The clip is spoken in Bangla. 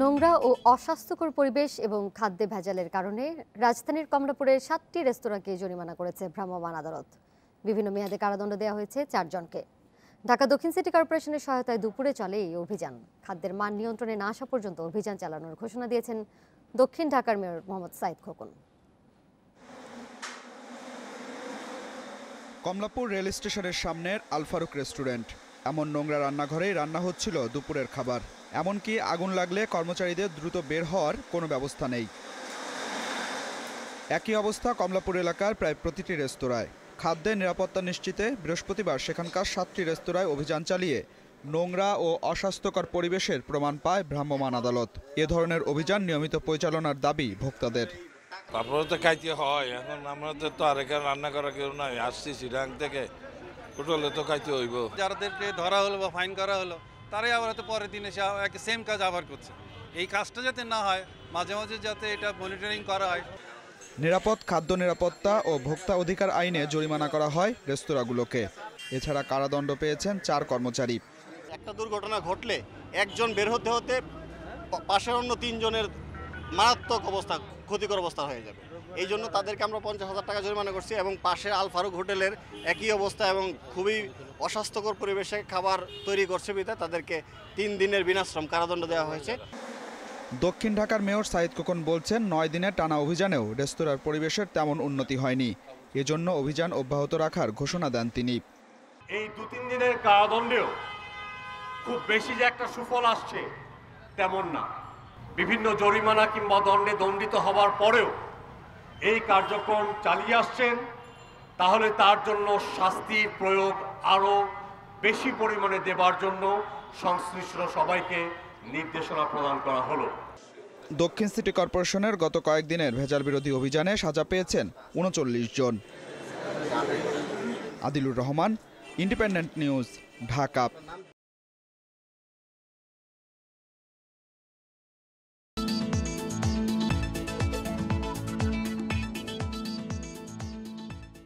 নোংরা ও অস্বাস্থ্যকর পরিবেশ এবং খাদ্যে ভেজালের কারণে রাজধানীর কমলাপুরে সাতটি রেস্তোরাঁকে জরিমানা করেছে ভ্রাম্যমাণ আদালত। বিভিন্ন মেয়াদে কারাদণ্ড দেওয়া হয়েছে চারজনকে। ঢাকা দক্ষিণ সিটি কর্পোরেশনের সহায়তায় দুপুরে চলে এই অভিযান। খাদ্যের মান নিয়ন্ত্রণে না আসা পর্যন্ত অভিযান চালানোর ঘোষণা দিয়েছেন দক্ষিণ ঢাকার মেয়র মোহাম্মদ সাইদ খোকন। কমলাপুর রেল স্টেশনের সামনের আলফারুক রেস্টুরেন্ট। এমন নোংরা রান্নাঘরেই রান্না হচ্ছিল দুপুরের খাবার। এমনকি আগুন লাগলে কর্মচারীদের দ্রুত বের হওয়ার কোনো ব্যবস্থা নেই। একই অবস্থা কমলাপুর এলাকার প্রায় প্রতিটি রেস্তোরাঁয়। খাদ্যের নিরাপত্তা নিশ্চিতে বৃহস্পতিবার সেখানকার সাতটি রেস্তোরাঁয় অভিযান চালিয়ে নোংরা ও অস্বাস্থ্যকর পরিবেশের প্রমাণ পায় ভ্রাম্যমাণ আদালত। এ ধরনের অভিযান নিয়মিত পরিচালনার দাবি ভোক্তাদের। তারপরে তো খাইতে হয় এখন আমাদের তো আর এখানে রান্না করা কেউ নাই। আসছি সিডাং থেকে হোটেলে তো খাইতে হইব। যাদেরকে ধরা হলো বা ফাইন করা হলো তারাই আবার হয়তো পরের দিন এসে একই সেম কাজ আবার করছে। এই কাজটা যাতে না হয় মাঝে মাঝে যাতে এটা মনিটরিং করা হয়। নিরাপদ খাদ্য নিরাপত্তা ও ভোক্তা অধিকার আইনে জরিমানা করা হয় রেস্তোরাঁগুলোকে। এছাড়া কারাদণ্ড পেয়েছেন চার কর্মচারী। একটা দুর্ঘটনা ঘটলে একজন বের হতে হতে পাশের অন্য তিনজনের মারাত্মক অবস্থা ক্ষতিকর অবস্থা হয়ে যাবে। এই জন্য তাদেরকে আমরা পঞ্চাশ হাজার টাকা জরিমানা করছি এবং পাশে আল ফারুক হোটেলের একই অবস্থা এবং খুবই অস্বাস্থ্যকর পরিবেশে খাবার তৈরি করছে বিধায় তাদেরকে তিন দিনের বিনাশ্রম কারাদণ্ড দেওয়া হয়েছে। দক্ষিণ ঢাকার মেয়র সাইদ খোকন বলছেন নয় দিনের টানা অভিযানেও রেস্তোরাঁর পরিবেশের তেমন উন্নতি হয়নি। এজন্য অভিযান অব্যাহত রাখার ঘোষণা দেন তিনি। এই দু তিন দিনের কারাদণ্ডেও খুব বেশি যে একটা সুফল আসছে তেমন না। বিভিন্ন জরিমানা কিংবা দণ্ডে দণ্ডিত হবার পরেও এই কার্যক্রম চালিয়ে আসছেন, তাহলে তার জন্য শাস্তির প্রয়োগ আরও বেশি পরিমাণে দেবার জন্য সংশ্লিষ্ট সবাইকে নির্দেশনা প্রদান করা হলো। দক্ষিণ সিটি কর্পোরেশনের গত কয়েকদিনের ভেজাল বিরোধী অভিযানে সাজা পেয়েছেন উনচল্লিশ জন। Adilur Rahman, independent news, Dhaka.